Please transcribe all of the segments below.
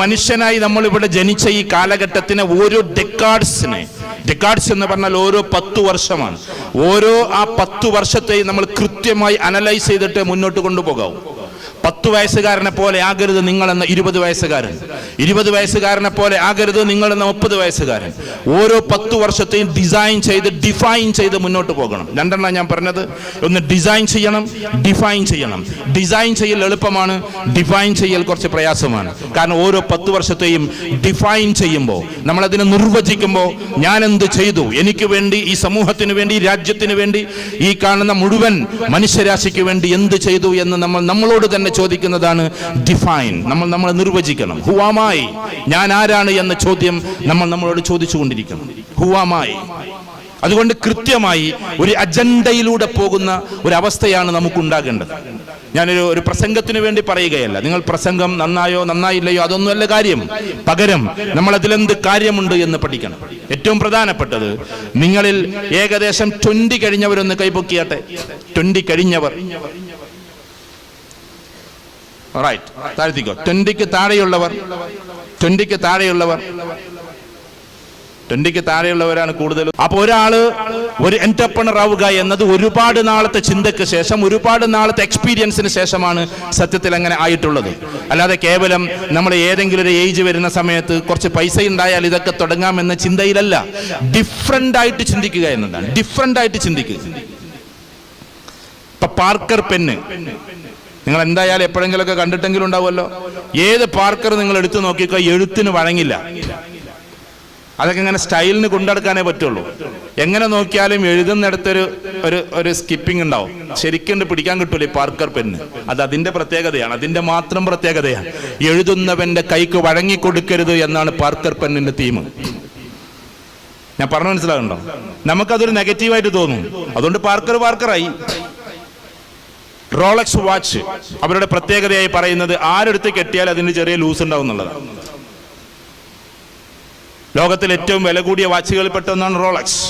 മനുഷ്യനായി നമ്മൾ ഇവിടെ ജനിച്ച ഈ കാലഘട്ടത്തിന് ഓരോ ഡെക്കാർഡ്സിനെ ഡെക്കാർഡ്സ് എന്ന് പറഞ്ഞാൽ ഓരോ പത്തു വർഷമാണ്. ഓരോ ആ പത്തു വർഷത്തെയും നമ്മൾ കൃത്യമായി അനലൈസ് ചെയ്തിട്ട് മുന്നോട്ട് കൊണ്ടുപോകാവും. പത്ത് വയസ്സുകാരനെ പോലെ ആകരുത് നിങ്ങളെന്ന ഇരുപത് വയസ്സുകാരൻ. ഇരുപത് വയസ്സുകാരനെ പോലെ ആകരുത് നിങ്ങളെന്ന മുപ്പത് വയസ്സുകാരൻ. ഓരോ പത്ത് വർഷത്തെയും ഡിസൈൻ ചെയ്ത് ഡിഫൈൻ ചെയ്ത് മുന്നോട്ട് പോകണം. രണ്ടെണ്ണം ഞാൻ പറഞ്ഞത്. ഒന്ന് ഡിസൈൻ ചെയ്യണം ഡിഫൈൻ ചെയ്യണം. ഡിസൈൻ ചെയ്യൽ എളുപ്പമാണ് ഡിഫൈൻ ചെയ്യൽ കുറച്ച് പ്രയാസമാണ്. കാരണം ഓരോ പത്ത് വർഷത്തെയും ഡിഫൈൻ ചെയ്യുമ്പോൾ നമ്മളതിനെ നിർവചിക്കുമ്പോൾ ഞാൻ എന്ത് ചെയ്തു? എനിക്ക് വേണ്ടി ഈ സമൂഹത്തിന് വേണ്ടി രാജ്യത്തിന് വേണ്ടി ഈ കാണുന്ന മുഴുവൻ മനുഷ്യരാശിക്ക് വേണ്ടി എന്ത് ചെയ്തു എന്ന് നമ്മൾ നമ്മളോട് തന്നെ ചോദിക്കുന്നതാണ് ഡിഫൈൻ. നമ്മൾ നമ്മളെ നിർവചിക്കണം. ഹുവാമായി ഞാൻ ആരാണ് എന്ന ചോദ്യം നമ്മൾ നമ്മളോട് ചോദിച്ചുകൊണ്ടിരിക്കണം. ഹുവാമായി. അതുകൊണ്ട് കൃത്യമായി ഒരു അജണ്ടയിലൂടെ പോകുന്ന ഒരു അവസ്ഥയാണ് നമുക്കുണ്ടാകേണ്ടത്. ഞാനൊരു ഒരു പ്രസംഗത്തിന് വേണ്ടി പറയുകയല്ല. നിങ്ങൾ പ്രസംഗം നന്നായോ നന്നായില്ലയോ അതൊന്നുമല്ല കാര്യം. പകരം നമ്മൾ അതിലെന്ത് കാര്യമുണ്ട് എന്ന് പഠിക്കണം. ഏറ്റവും പ്രധാനപ്പെട്ടത് നിങ്ങളിൽ ഏകദേശം ട്വന്റി കഴിഞ്ഞവരൊന്ന് കൈപൊക്കിയാട്ടെ. ട്വന്റി കഴിഞ്ഞവർ. റൈറ്റ് താഴ്ത്തിക്കോ. ട്വന്റിക്ക് താഴെയുള്ളവർ ട്വന്റിക്ക് താഴെയുള്ളവർ ട്വന്റിക്ക് താഴെയുള്ളവരാണ് കൂടുതൽ അപ്പൊ ഒരാൾ ഒരു എന്റർപ്രണർ ആവുക എന്നത് ഒരുപാട് നാളത്തെ ചിന്തയ്ക്ക് ശേഷം ഒരുപാട് നാളത്തെ എക്സ്പീരിയൻസിന് ശേഷമാണ് സത്യത്തിൽ അങ്ങനെ ആയിട്ടുള്ളത്. അല്ലാതെ കേവലം നമ്മൾ ഏതെങ്കിലും ഒരു ഏജ് വരുന്ന സമയത്ത് കുറച്ച് പൈസ ഉണ്ടായാൽ ഇതൊക്കെ തുടങ്ങാമെന്ന ചിന്തയിലല്ല. ഡിഫറെന്റ് ആയിട്ട് ചിന്തിക്കുക എന്നതാണ്. ഡിഫറെന്റ് ആയിട്ട് ചിന്തിക്കുക. ഇപ്പൊ പാർക്കർ പെന്ന് നിങ്ങൾ എന്തായാലും എപ്പോഴെങ്കിലുമൊക്കെ കണ്ടിട്ടെങ്കിലും ഉണ്ടാവുമല്ലോ ഏത് പാർക്കർ നിങ്ങൾ എടുത്തു നോക്കിക്കോ എഴുത്തിന് വഴങ്ങില്ല. അതൊക്കെ ഇങ്ങനെ സ്റ്റൈലിന് കൊണ്ടെടുക്കാനേ പറ്റുള്ളൂ. എങ്ങനെ നോക്കിയാലും എഴുതുന്നിടത്തൊരു ഒരു ഒരു സ്കിപ്പിംഗ് ഉണ്ടാവും. ശരിക്കും പിടിക്കാൻ കിട്ടൂല ഈ പാർക്കർ പെന്ന് അത് അതിന്റെ പ്രത്യേകതയാണ്. അതിന്റെ മാത്രം പ്രത്യേകതയാണ്. എഴുതുന്നവന്റെ കൈക്ക് വഴങ്ങി കൊടുക്കരുത് എന്നാണ് പാർക്കർ പെന്നിന്റെ തീം ഞാൻ പറഞ്ഞു മനസ്സിലാകുന്നുണ്ടോ നമുക്കതൊരു നെഗറ്റീവായിട്ട് തോന്നും. അതുകൊണ്ട് പാർക്കർ പാർക്കറായി. റോളക്സ് വാച്ച് അവരുടെ പ്രത്യേകതയായി പറയുന്നത് ആരെടുത്ത് കെട്ടിയാൽ അതിന് ചെറിയ ലൂസ് ഉണ്ടാവും എന്നുള്ളതാണ്. ലോകത്തിൽ ഏറ്റവും വില കൂടിയ വാച്ചുകളിൽ പെട്ട ഒന്നാണ് റോളക്സ്.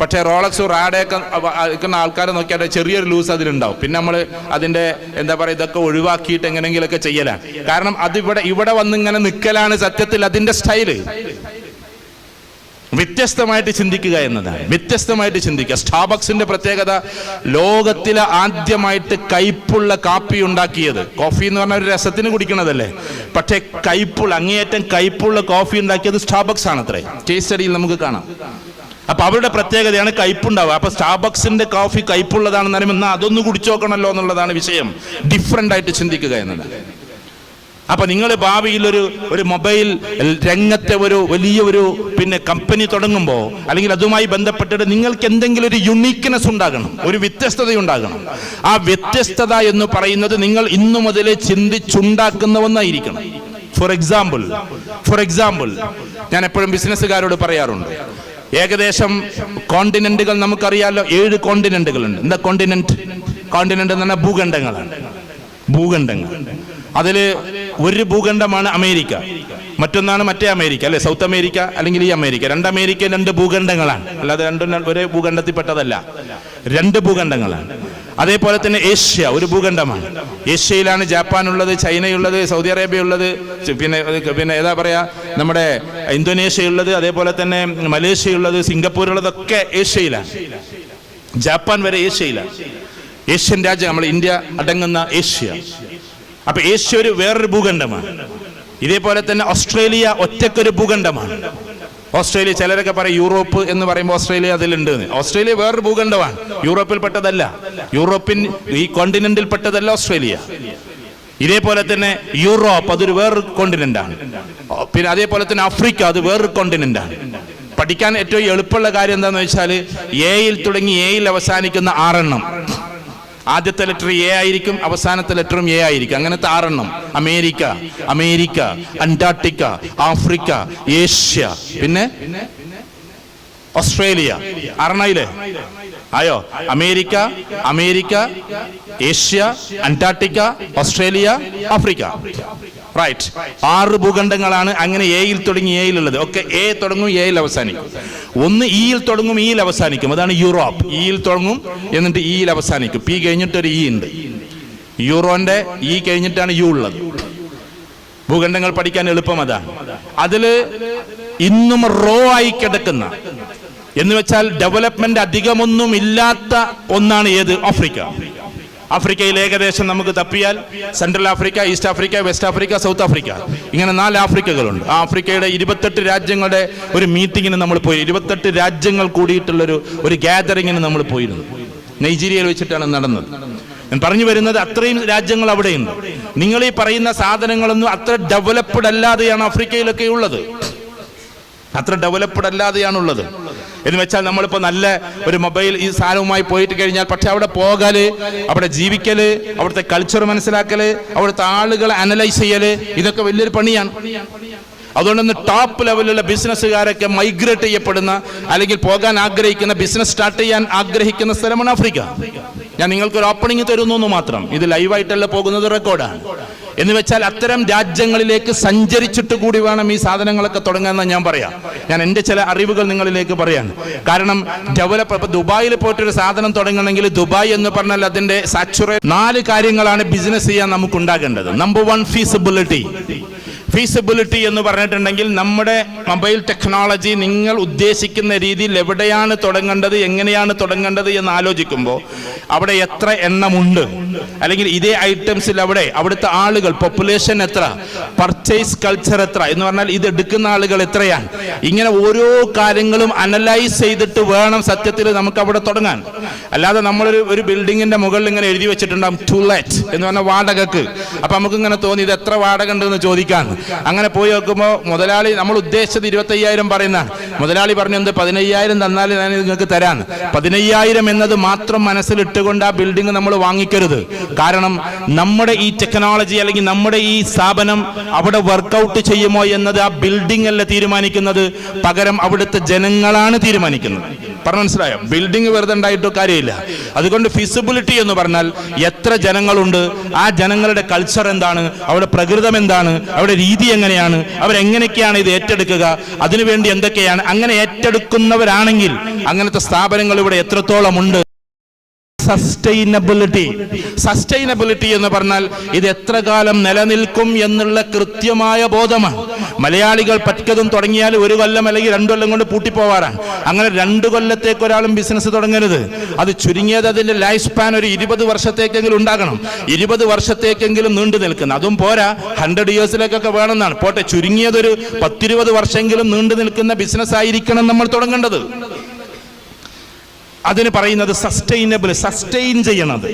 പക്ഷേ റോളക്സ് റാഡയൊക്കെ ആൾക്കാരെ നോക്കിയാൽ ചെറിയൊരു ലൂസ് അതിലുണ്ടാവും. പിന്നെ നമ്മൾ അതിന്റെ എന്താ പറയുക ഇതൊക്കെ ഒഴിവാക്കിയിട്ട് എങ്ങനെയെങ്കിലൊക്കെ ചെയ്യലാണ്. കാരണം അതിവിടെ ഇവിടെ വന്നിങ്ങനെ നിൽക്കലാണ് സത്യത്തിൽ അതിന്റെ സ്റ്റൈൽ. വ്യത്യസ്തമായിട്ട് ചിന്തിക്കുക എന്നതാണ്. വ്യത്യസ്തമായിട്ട് ചിന്തിക്കുക. സ്റ്റാബക്സിന്റെ പ്രത്യേകത ലോകത്തിലെ ആദ്യമായിട്ട് കയ്പുള്ള കാപ്പി ഉണ്ടാക്കിയത്. കോഫി എന്ന് പറഞ്ഞ ഒരു രസത്തിന് കുടിക്കണതല്ലേ? പക്ഷേ കയ്പുള്ള അങ്ങേയറ്റം കയ്പുള്ള കോഫി ഉണ്ടാക്കിയത് സ്റ്റാബക്സ് ആണ് അത്രേ കേസ് സ്റ്റഡിയിൽ നമുക്ക് കാണാം. അപ്പൊ അവരുടെ പ്രത്യേകതയാണ് കയ്പുണ്ടാവുക. അപ്പൊ സ്റ്റാബക്സിന്റെ കോഫി കയ്പുള്ളതാണെന്ന് പറയുമ്പോൾ എന്നാൽ അതൊന്ന് കുടിച്ചു നോക്കണമല്ലോ എന്നുള്ളതാണ് വിഷയം. ഡിഫറെന്റ് ആയിട്ട് ചിന്തിക്കുക എന്നതാണ് അപ്പൊ നിങ്ങൾ ഭാവിയിൽ ഒരു ഒരു മൊബൈൽ രംഗത്തെ ഒരു വലിയ ഒരു പിന്നെ കമ്പനി തുടങ്ങുമ്പോൾ അല്ലെങ്കിൽ അതുമായി ബന്ധപ്പെട്ടിട്ട് നിങ്ങൾക്ക് എന്തെങ്കിലും ഒരു യുണീക്ക്നെസ് ഉണ്ടാകണം ഒരു വ്യത്യസ്തത ഉണ്ടാകണം. ആ വ്യത്യസ്തത എന്ന് പറയുന്നത് നിങ്ങൾ ഇന്നു മുതലേ ചിന്തിച്ചുണ്ടാക്കുന്ന ഒന്നായിരിക്കണം ഫോർ എക്സാമ്പിൾ ഫോർ എക്സാമ്പിൾ ഞാൻ എപ്പോഴും ബിസിനസ്സുകാരോട് പറയാറുണ്ട്. ഏകദേശം കോണ്ടിനെന്റുകൾ നമുക്കറിയാലോ ഏഴ് കോണ്ടിനെന്റുകൾ ഉണ്ട് എന്താ കോണ്ടിനെന്റ് കോണ്ടിനെന്റ് എന്ന് പറഞ്ഞാൽ ഭൂഖണ്ഡങ്ങളാണ്. ഭൂഖണ്ഡങ്ങൾ. അതിൽ ഒരു ഭൂഖണ്ഡമാണ് അമേരിക്ക. മറ്റൊന്നാണ് മറ്റേ അമേരിക്ക അല്ലെ? സൗത്ത് അമേരിക്ക അല്ലെങ്കിൽ ഈ അമേരിക്ക. രണ്ട് അമേരിക്ക രണ്ട് ഭൂഖണ്ഡങ്ങളാണ്. അല്ലാതെ രണ്ടും ഒരേ ഭൂഖണ്ഡത്തിൽപ്പെട്ടതല്ല രണ്ട് ഭൂഖണ്ഡങ്ങളാണ്. അതേപോലെ തന്നെ ഏഷ്യ ഒരു ഭൂഖണ്ഡമാണ്. ഏഷ്യയിലാണ് ജപ്പാൻ ഉള്ളത് ചൈനയുള്ളത് സൗദി അറേബ്യ ഉള്ളത് പിന്നെ പിന്നെ ഏതാ പറയാ? നമ്മുടെ ഇന്തോനേഷ്യ ഉള്ളത് അതേപോലെ തന്നെ മലേഷ്യ ഉള്ളത് സിംഗപ്പൂർ ഉള്ളതൊക്കെ ഏഷ്യയിലാണ്. ജപ്പാൻ വരെ ഏഷ്യയിലാണ്. ഏഷ്യൻ രാജ്യം നമ്മൾ ഇന്ത്യ അടങ്ങുന്ന ഏഷ്യ. അപ്പൊ ഏഷ്യ ഒരു വേറൊരു ഭൂഖണ്ഡമാണ്. ഇതേപോലെ തന്നെ ഓസ്ട്രേലിയ ഒറ്റക്കൊരു ഭൂഖണ്ഡമാണ്. ഓസ്ട്രേലിയ ചിലരൊക്കെ പറയും യൂറോപ്പ് എന്ന് പറയുമ്പോൾ ഓസ്ട്രേലിയ അതിലുണ്ട്. ഓസ്ട്രേലിയ വേറൊരു ഭൂഖണ്ഡമാണ്. യൂറോപ്പിൽ പെട്ടതല്ല. യൂറോപ്പിൻ ഈ കോണ്ടിനെന്റിൽ പെട്ടതല്ല ഓസ്ട്രേലിയ. ഇതേപോലെ തന്നെ യൂറോപ്പ് അതൊരു വേറൊരു കോണ്ടിനെന്റാണ് പിന്നെ അതേപോലെ തന്നെ ആഫ്രിക്ക അത് വേറൊരു കോണ്ടിനെന്റാണ് പഠിക്കാൻ ഏറ്റവും എളുപ്പമുള്ള കാര്യം എന്താണെന്ന് വെച്ചാൽ എയിൽ തുടങ്ങി എയിൽ അവസാനിക്കുന്ന ആറെണ്ണം. ആദ്യത്തെ ലെറ്റർ എ ആയിരിക്കും അവസാനത്തെ ലെറ്ററും എ ആയിരിക്കും. അങ്ങനത്തെ ആറെണ്ണം. America America Antarctica Africa Asia പിന്നെ ഓസ്ട്രേലിയ. ആറെണ്ണയില്ലേ ആയോ? America America Asia Antarctica Australia Africa. Right ആറ് ഭൂഖണ്ഡങ്ങളാണ് അങ്ങനെ എയിൽ തുടങ്ങി എയിൽ ഉള്ളത് ഒക്കെ എ തുടങ്ങും എയിൽ അവസാനിക്കും. ഒന്ന് ഇയിൽ തുടങ്ങും ഇയിൽ അവസാനിക്കും. അതാണ് യൂറോപ്പ് ഇയിൽ തുടങ്ങും എന്നിട്ട് ഇയിൽ അവസാനിക്കും. പി കഴിഞ്ഞിട്ട് ഒരു ഇ ഉണ്ട്. യൂറോന്റെ ഇ കഴിഞ്ഞിട്ടാണ് യു ഉള്ളത്. ഭൂഖണ്ഡങ്ങൾ പഠിക്കാൻ എളുപ്പം അതാണ്. അതിൽ ഇന്നും റോ ആയി കിടക്കുന്ന എന്ന് വെച്ചാൽ ഡെവലപ്മെന്റ് അധികമൊന്നും ഇല്ലാത്ത ഒന്നാണ് ഏത്? ആഫ്രിക്ക. ആഫ്രിക്കയിൽ ഏകദേശം നമുക്ക് തപ്പിയാൽ Central Africa East Africa West Africa South Africa. ഇങ്ങനെ നാല് ആഫ്രിക്കകളുണ്ട്. ആ ആഫ്രിക്കയുടെ ഇരുപത്തെട്ട് രാജ്യങ്ങളുടെ ഒരു മീറ്റിങ്ങിന് നമ്മൾ പോയി. ഇരുപത്തെട്ട് രാജ്യങ്ങൾ കൂടിയിട്ടുള്ളൊരു ഒരു ഗ്യാതറിങ്ങിന് നമ്മൾ പോയിരുന്നു. നൈജീരിയയിൽ വെച്ചിട്ടാണ് നടന്നത്. ഞാൻ പറഞ്ഞു വരുന്നത് അത്രയും രാജ്യങ്ങൾ അവിടെയുണ്ട്. നിങ്ങൾ ഈ പറയുന്ന സാധനങ്ങളൊന്നും അത്ര ഡെവലപ്ഡ് അല്ലാതെയാണ് ആഫ്രിക്കയിലൊക്കെ ഉള്ളത്. അത്ര ഡെവലപ്ഡ് അല്ലാതെയാണുള്ളത്. എന്ന് വെച്ചാൽ നമ്മളിപ്പോൾ നല്ല ഒരു മൊബൈൽ ഈ സാധനവുമായി പോയിട്ട് കഴിഞ്ഞാൽ പക്ഷെ അവിടെ പോകൽ അവിടെ ജീവിക്കൽ അവിടുത്തെ കൾച്ചർ മനസ്സിലാക്കൽ അവിടുത്തെ ആളുകളെ അനലൈസ് ചെയ്യൽ ഇതൊക്കെ വലിയൊരു പണിയാണ്. അതുകൊണ്ടൊന്ന് ടോപ്പ് ലെവലിലുള്ള ബിസിനസ്സുകാരൊക്കെ മൈഗ്രേറ്റ് ചെയ്യപ്പെടുന്ന അല്ലെങ്കിൽ പോകാൻ ആഗ്രഹിക്കുന്ന ബിസിനസ് സ്റ്റാർട്ട് ചെയ്യാൻ ആഗ്രഹിക്കുന്ന സ്ഥലമാണ് ആഫ്രിക്ക. ഞാൻ നിങ്ങൾക്ക് ഒരു ഓപ്പണിംഗ് തരുന്നു മാത്രം. ഇത് ലൈവായിട്ടല്ല പോകുന്നത് റെക്കോർഡാണ് എന്ന് വെച്ചാൽ അത്തരം രാജ്യങ്ങളിലേക്ക് സഞ്ചരിച്ചിട്ട് കൂടി വേണം ഈ സാധനങ്ങളൊക്കെ തുടങ്ങാമെന്ന് ഞാൻ പറയാം. ഞാൻ എന്റെ ചില അറിവുകൾ നിങ്ങളിലേക്ക് പറയാണ്. കാരണം ഡെവലപ്പ് ഇപ്പൊ ദുബായിൽ പോയിട്ടൊരു സാധനം തുടങ്ങണമെങ്കിൽ ദുബായ് എന്ന് പറഞ്ഞാൽ അതിന്റെ സാച്ചുറേ നാല് കാര്യങ്ങളാണ് ബിസിനസ് ചെയ്യാൻ നമുക്ക് ഉണ്ടാകേണ്ടത് നമ്പർ വൺ ഫീസിബിലിറ്റി ഫീസിബിലിറ്റി എന്ന് പറഞ്ഞിട്ടുണ്ടെങ്കിൽ നമ്മുടെ മൊബൈൽ ടെക്നോളജി നിങ്ങൾ ഉദ്ദേശിക്കുന്ന രീതിയിൽ എവിടെയാണ് തുടങ്ങേണ്ടത് എങ്ങനെയാണ് തുടങ്ങേണ്ടത് എന്ന് ആലോചിക്കുമ്പോൾ അവിടെ എത്ര എണ്ണമുണ്ട്? അല്ലെങ്കിൽ ഇതേ ഐറ്റംസിൽ അവിടെ അവിടുത്തെ ആളുകൾ പോപ്പുലേഷൻ എത്ര പർച്ചേസ് കൾച്ചർ എത്ര എന്ന് പറഞ്ഞാൽ ഇത് എടുക്കുന്ന ആളുകൾ എത്രയാണ്? ഇങ്ങനെ ഓരോ കാര്യങ്ങളും അനലൈസ് ചെയ്തിട്ട് വേണം സത്യത്തിൽ നമുക്ക് അവിടെ തുടങ്ങാൻ. അല്ലാതെ നമ്മളൊരു ഒരു ബിൽഡിങ്ങിന്റെ മുകളിൽ ഇങ്ങനെ എഴുതി വെച്ചിട്ടുണ്ടാകും ടു ലെറ്റ് എന്ന് പറഞ്ഞാൽ വാടകക്ക്. അപ്പൊ നമുക്ക് ഇങ്ങനെ തോന്നി ഇത് എത്ര വാടക ഉണ്ടെന്ന് ചോദിക്കാൻ അങ്ങനെ പോയി നോക്കുമ്പോൾ മുതലാളി നമ്മൾ ഉദ്ദേശിച്ചത് ഇരുപത്തി അയ്യായിരം പറയുന്ന മുതലാളി പറഞ്ഞു എന്ത് പതിനയ്യായിരം തന്നാൽ ഞാൻ നിങ്ങൾക്ക് തരാൻ. പതിനയ്യായിരം എന്നത് മാത്രം മനസ്സിലിട്ടുകൊണ്ട് ആ ബിൽഡിംഗ് നമ്മൾ വാങ്ങിക്കരുത്. കാരണം നമ്മുടെ ഈ ടെക്നോളജി അല്ലെങ്കിൽ നമ്മുടെ ഈ സ്ഥാപനം അവിടെ വർക്കൗട്ട് ചെയ്യുമോ എന്നത് ആ ബിൽഡിംഗ് അല്ല തീരുമാനിക്കുന്നത്. പകരം അവിടുത്തെ ജനങ്ങളാണ് തീരുമാനിക്കുന്നത്. പറഞ്ഞു മനസ്സിലായോ? ബിൽഡിംഗ് വെറുതെ ഉണ്ടായിട്ടോ കാര്യമില്ല. അതുകൊണ്ട് ഫിസിബിലിറ്റി എന്ന് പറഞ്ഞാൽ എത്ര ജനങ്ങളുണ്ട് ആ ജനങ്ങളുടെ കൾച്ചർ എന്താണ് അവരുടെ പ്രകൃതം എന്താണ് അവരുടെ രീതി എങ്ങനെയാണ് അവരെങ്ങനെയൊക്കെയാണ് ഇത് ഏറ്റെടുക്കുക അതിനുവേണ്ടി എന്തൊക്കെയാണ് അങ്ങനെ ഏറ്റെടുക്കുന്നവരാണെങ്കിൽ അങ്ങനത്തെ സ്ഥാപനങ്ങൾ ഇവിടെ എത്രത്തോളം ഉണ്ട്? സസ്റ്റൈനബിലിറ്റി സസ്റ്റൈനബിലിറ്റി എന്ന് പറഞ്ഞാൽ ഇത് എത്ര കാലം നിലനിൽക്കും എന്നുള്ള കൃത്യമായ ബോധമാണ്. മലയാളികൾ പറ്റതും തുടങ്ങിയാൽ ഒരു കൊല്ലം അല്ലെങ്കിൽ രണ്ടു കൊല്ലം കൊണ്ട് പൂട്ടിപ്പോവാറാണ്. അങ്ങനെ രണ്ട് കൊല്ലത്തേക്ക് ഒരാളും ബിസിനസ് തുടങ്ങരുത്. അത് ചുരുങ്ങിയത് അതിന്റെ ലൈഫ് സ്പാൻ ഒരു ഇരുപത് വർഷത്തേക്കെങ്കിലും ഉണ്ടാകണം. ഇരുപത് വർഷത്തേക്കെങ്കിലും നീണ്ടു നിൽക്കുന്നത് അതും പോരാ. ഹൺഡ്രഡ് ഇയേഴ്സിലേക്കൊക്കെ വേണമെന്നാണ്. പോട്ടെ ചുരുങ്ങിയതൊരു പത്തിരുപത് വർഷമെങ്കിലും നീണ്ടു നിൽക്കുന്ന ബിസിനസ് ആയിരിക്കണം നമ്മൾ തുടങ്ങേണ്ടത്. അതിന് പറയുന്നത് സസ്റ്റൈനബിൾ സസ്റ്റെയിൻ ചെയ്യണത്.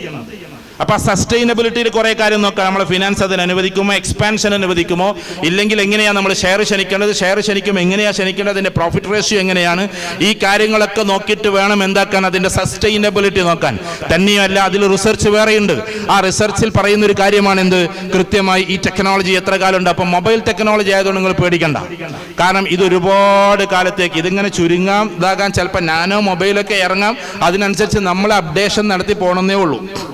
അപ്പൊ ആ സസ്റ്റൈനബിലിറ്റിയിൽ കുറെ കാര്യം നോക്കാം. നമ്മൾ ഫിനാൻസ് അതിന് അനുവദിക്കുമോ? എക്സ്പാൻഷൻ അനുവദിക്കുമോ? ഇല്ലെങ്കിൽ എങ്ങനെയാണ് നമ്മൾ ഷെയർ ക്ഷണിക്കേണ്ടത്? ഷെയർ ക്ഷണിക്കുമ്പോൾ എങ്ങനെയാണ് ക്ഷണിക്കേണ്ടത്? അതിന്റെ പ്രോഫിറ്റ് റേഷ്യോ എങ്ങനെയാണ്? ഈ കാര്യങ്ങളൊക്കെ നോക്കിയിട്ട് വേണം എന്താക്കാൻ? അതിന്റെ സസ്റ്റൈനബിലിറ്റി നോക്കാൻ. തന്നെയല്ല അതിൽ റിസർച്ച് വേറെയുണ്ട്. ആ റിസർച്ചിൽ പറയുന്ന ഒരു കാര്യമാണ് എന്ത് കൃത്യമായി ഈ ടെക്നോളജി എത്ര കാലം ഉണ്ട് അപ്പം മൊബൈൽ ടെക്നോളജി ആയതുകൊണ്ട് നിങ്ങൾ പേടിക്കണ്ട. കാരണം ഇത് ഒരുപാട് കാലത്തേക്ക് ഇതിങ്ങനെ ചുരുങ്ങാം ഇതാകാൻ ചിലപ്പോൾ നാനോ മൊബൈലൊക്കെ ഇറങ്ങാം. അതിനനുസരിച്ച് നമ്മൾ അപ്ഡേഷൻ നടത്തി പോകണമെന്നേ ഉള്ളൂ.